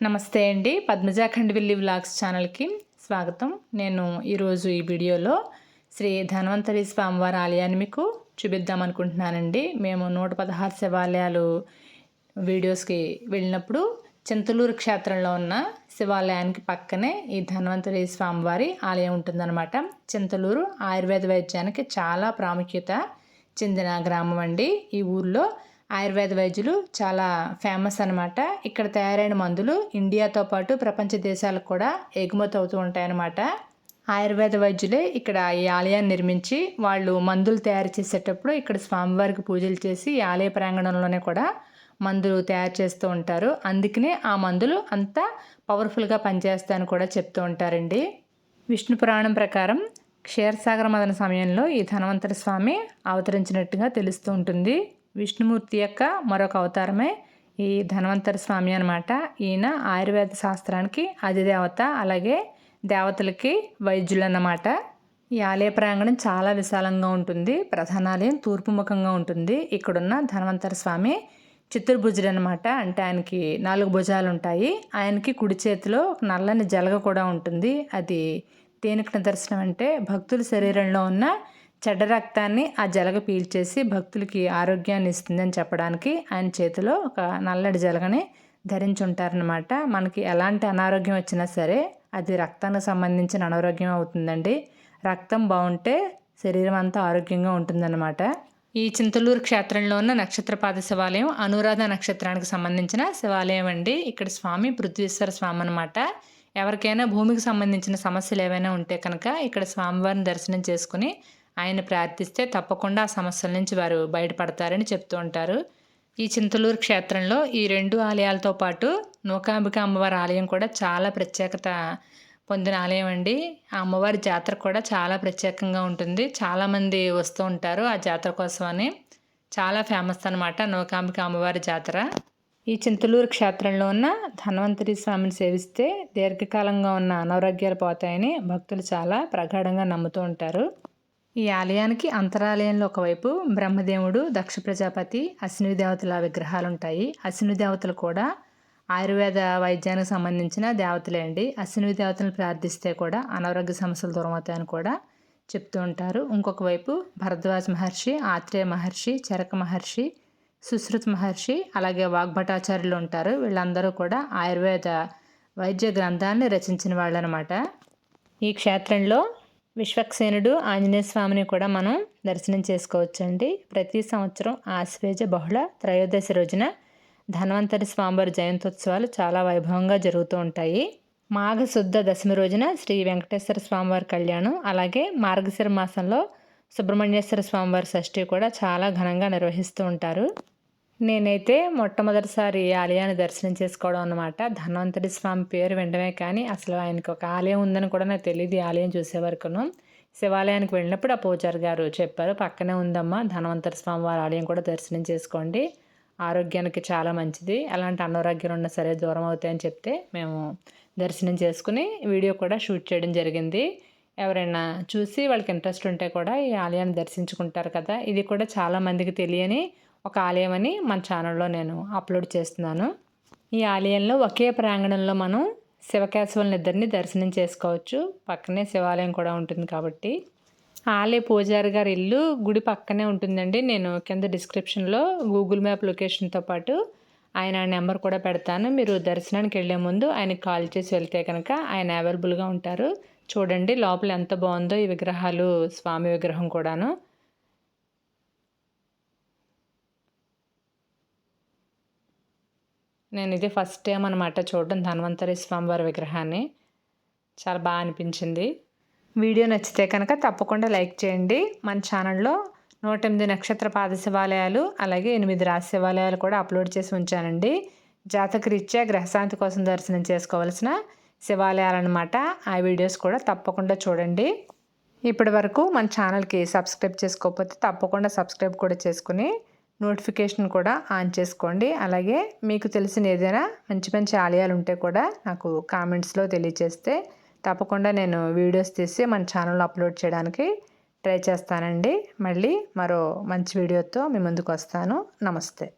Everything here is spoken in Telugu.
నమస్తే అండి. పద్మజాఖండ్ విల్లి వ్లాగ్స్ ఛానల్కి స్వాగతం. నేను ఈరోజు ఈ వీడియోలో శ్రీ ధన్వంతరి స్వామివారి ఆలయాన్ని మీకు చూపిద్దాం అనుకుంటున్నానండి. మేము నూట పదహారు శివాలయాలు వీడియోస్కి వెళ్ళినప్పుడు చింతలూరు క్షేత్రంలో ఉన్న శివాలయానికి పక్కనే ఈ ధన్వంతరి స్వామివారి ఆలయం ఉంటుందన్నమాట. చింతలూరు ఆయుర్వేద వైద్యానికి చాలా ప్రాముఖ్యత చెందిన గ్రామం అండి. ఈ ఊర్లో ఆయుర్వేద వైద్యులు చాలా ఫేమస్ అనమాట ఇక్కడ తయారైన మందులు ఇండియాతో పాటు ప్రపంచ దేశాలకు కూడా ఎగుమతి అవుతూ ఉంటాయన్నమాట. ఆయుర్వేద వైద్యులే ఇక్కడ ఈ ఆలయాన్ని నిర్మించి వాళ్ళు మందులు తయారు చేసేటప్పుడు ఇక్కడ స్వామివారికి పూజలు చేసి ఈ ఆలయ ప్రాంగణంలోనే కూడా మందులు తయారు చేస్తూ ఉంటారు. అందుకనే ఆ మందులు అంత పవర్ఫుల్గా పనిచేస్తాయని కూడా చెప్తూ ఉంటారండి. విష్ణు పురాణం ప్రకారం క్షీరసాగర మదన సమయంలో ఈ ధనవంతర స్వామి అవతరించినట్టుగా తెలుస్తూ ఉంటుంది. విష్ణుమూర్తి యొక్క మరొక అవతారమే ఈ ధన్వంతరి స్వామి అనమాట ఈయన ఆయుర్వేద శాస్త్రానికి అధిదేవత అలాగే దేవతలకి వైద్యులు అన్నమాట. ఈ ఆలయ ప్రాంగణం చాలా విశాలంగా ఉంటుంది. ప్రధానాలయం తూర్పు ముఖంగా ఉంటుంది. ఇక్కడున్న ధన్వంతర స్వామి చిత్రభుజుడు అనమాట అంటే ఆయనకి నాలుగు భుజాలు ఉంటాయి. ఆయనకి కుడి చేతిలో ఒక నల్లని జలగ కూడా ఉంటుంది. అది దేనికి దర్శనం అంటే భక్తుల శరీరంలో ఉన్న చెడ్డ రక్తాన్ని ఆ జలగ పీల్చేసి భక్తులకి ఆరోగ్యాన్ని ఇస్తుందని చెప్పడానికి ఆయన చేతిలో ఒక నల్లటి జలగని ధరించి ఉంటారనమాట మనకి ఎలాంటి అనారోగ్యం వచ్చినా సరే అది రక్తానికి సంబంధించిన అనారోగ్యం అవుతుందండి. రక్తం బాగుంటే శరీరం అంతా ఆరోగ్యంగా ఉంటుందన్నమాట. ఈ చింతలూరు క్షేత్రంలో ఉన్న నక్షత్రపాద శివాలయం అనురాధ నక్షత్రానికి సంబంధించిన శివాలయం అండి. ఇక్కడ స్వామి పృథ్వీశ్వర స్వామి అనమాట ఎవరికైనా భూమికి సంబంధించిన సమస్యలు ఏవైనా ఉంటే కనుక ఇక్కడ స్వామివారిని దర్శనం చేసుకుని ఆయన ప్రార్థిస్తే తప్పకుండా ఆ సమస్యల నుంచి వారు బయటపడతారని చెప్తూ ఉంటారు. ఈ చింతలూరు క్షేత్రంలో ఈ రెండు ఆలయాలతో పాటు నూకాంబిక అమ్మవారి ఆలయం కూడా చాలా ప్రత్యేకత పొందిన ఆలయం అండి. ఆ అమ్మవారి జాతర కూడా చాలా ప్రత్యేకంగా ఉంటుంది. చాలామంది వస్తూ ఉంటారు ఆ జాతర కోసమని. చాలా ఫేమస్ అనమాట నూకాంబిక అమ్మవారి జాతర. ఈ చింతలూరు క్షేత్రంలో ఉన్న ధన్వంతరి స్వామిని సేవిస్తే దీర్ఘకాలంగా ఉన్న అనారోగ్యాలు పోతాయని భక్తులు చాలా ప్రగాఢంగా నమ్ముతూ ఉంటారు. ఈ ఆలయానికి అంతరాలయంలో ఒకవైపు బ్రహ్మదేవుడు దక్ష ప్రజాపతి అశ్విని దేవతల విగ్రహాలు ఉంటాయి అశ్విని దేవతలు కూడా ఆయుర్వేద వైద్యానికి సంబంధించిన దేవతలే అండి. అశ్విని దేవతలను ప్రార్థిస్తే కూడా అనారోగ్య సమస్యలు దూరం అవుతాయని కూడా చెప్తూ ఉంటారు. ఇంకొక వైపు భరద్వాజ్ మహర్షి ఆత్రేయ మహర్షి చరక మహర్షి సుశ్రుత్ మహర్షి అలాగే వాగ్భటాచార్యులు ఉంటారు. వీళ్ళందరూ కూడా ఆయుర్వేద వైద్య గ్రంథాన్ని రచించిన వాళ్ళు అనమాట ఈ క్షేత్రంలో విశ్వక్సేనుడు ఆంజనేయ స్వామిని కూడా మనం దర్శనం చేసుకోవచ్చండి. ప్రతి సంవత్సరం ఆశ్వేజ బహుళ త్రయోదశి రోజున ధన్వంతరి స్వామివారి జయంతోత్సవాలు చాలా వైభవంగా జరుగుతూ ఉంటాయి. మాఘశుద్ధ దశమి రోజున శ్రీ వెంకటేశ్వర స్వామివారి కళ్యాణం అలాగే మార్గశిర మాసంలో సుబ్రహ్మణ్యేశ్వర స్వామివారి షష్ఠి కూడా చాలా ఘనంగా నిర్వహిస్తూ ఉంటారు. నేనైతే మొట్టమొదటిసారి ఈ ఆలయాన్ని దర్శనం చేసుకోవడం అనమాట ధన్వంతరి స్వామి పేరు వినడమే కానీ అసలు ఆయనకు ఒక ఆలయం ఉందని కూడా నాకు తెలియదు ఈ ఆలయం చూసే వరకును. శివాలయానికి వెళ్ళినప్పుడు ఆ పూజారి గారు చెప్పారు పక్కనే ఉందమ్మా ధన్వంతరి స్వామి వారి ఆలయం కూడా దర్శనం చేసుకోండి. ఆరోగ్యానికి చాలా మంచిది. అలాంటి అనారోగ్యం ఉన్నా సరే దూరం అవుతాయని చెప్తే మేము దర్శనం చేసుకుని వీడియో కూడా షూట్ చేయడం జరిగింది. ఎవరైనా చూసి వాళ్ళకి ఇంట్రెస్ట్ ఉంటే కూడా ఈ ఆలయాన్ని దర్శించుకుంటారు కదా ఇది కూడా చాలామందికి తెలియని ఒక ఆలయం అని మన ఛానల్లో నేను అప్లోడ్ చేస్తున్నాను. ఈ ఆలయంలో ఒకే ప్రాంగణంలో మనం శివకేశవులను ఇద్దరిని దర్శనం చేసుకోవచ్చు. పక్కనే శివాలయం కూడా ఉంటుంది కాబట్టి. ఆలయ పూజారి గారి ఇల్లు గుడి పక్కనే ఉంటుందండి. నేను కింద డిస్క్రిప్షన్లో గూగుల్ మ్యాప్ లొకేషన్తో పాటు ఆయన నెంబర్ కూడా పెడతాను. మీరు దర్శనానికి వెళ్ళే ముందు ఆయనకి కాల్ చేసి వెళ్తే కనుక ఆయన అవైలబుల్గా ఉంటారు. చూడండి లోపల ఎంత బాగుందో ఈ విగ్రహాలు స్వామి విగ్రహం కూడాను. నేను ఇది ఫస్ట్ టైం అనమాట చూడడం ధన్వంతరి స్వామివారి విగ్రహాన్ని. చాలా బాగా అనిపించింది. వీడియో నచ్చితే కనుక తప్పకుండా లైక్ చేయండి. మన ఛానల్లో నూట ఎనిమిది నక్షత్ర పాద శివాలయాలు అలాగే ఎనిమిది రాశి శివాలయాలు కూడా అప్లోడ్ చేసి ఉంచానండి. జాతక రీత్యా గ్రహశాంతి కోసం దర్శనం చేసుకోవాల్సిన శివాలయాలు అనమాట ఆ వీడియోస్ కూడా తప్పకుండా చూడండి. ఇప్పటి వరకు మన ఛానల్కి సబ్స్క్రైబ్ చేసుకోకపోతే తప్పకుండా సబ్స్క్రైబ్ కూడా చేసుకుని నోటిఫికేషన్ కూడా ఆన్ చేసుకోండి. అలాగే మీకు తెలిసిన ఏదైనా మంచి మంచి ఆలయాలు ఉంటే కూడా నాకు కామెంట్స్లో తెలియచేస్తే తప్పకుండా నేను వీడియోస్ తీసి మన ఛానల్లో అప్లోడ్ చేయడానికి ట్రై చేస్తానండి. మళ్ళీ మరో మంచి వీడియోతో మీ ముందుకు వస్తాను. నమస్తే.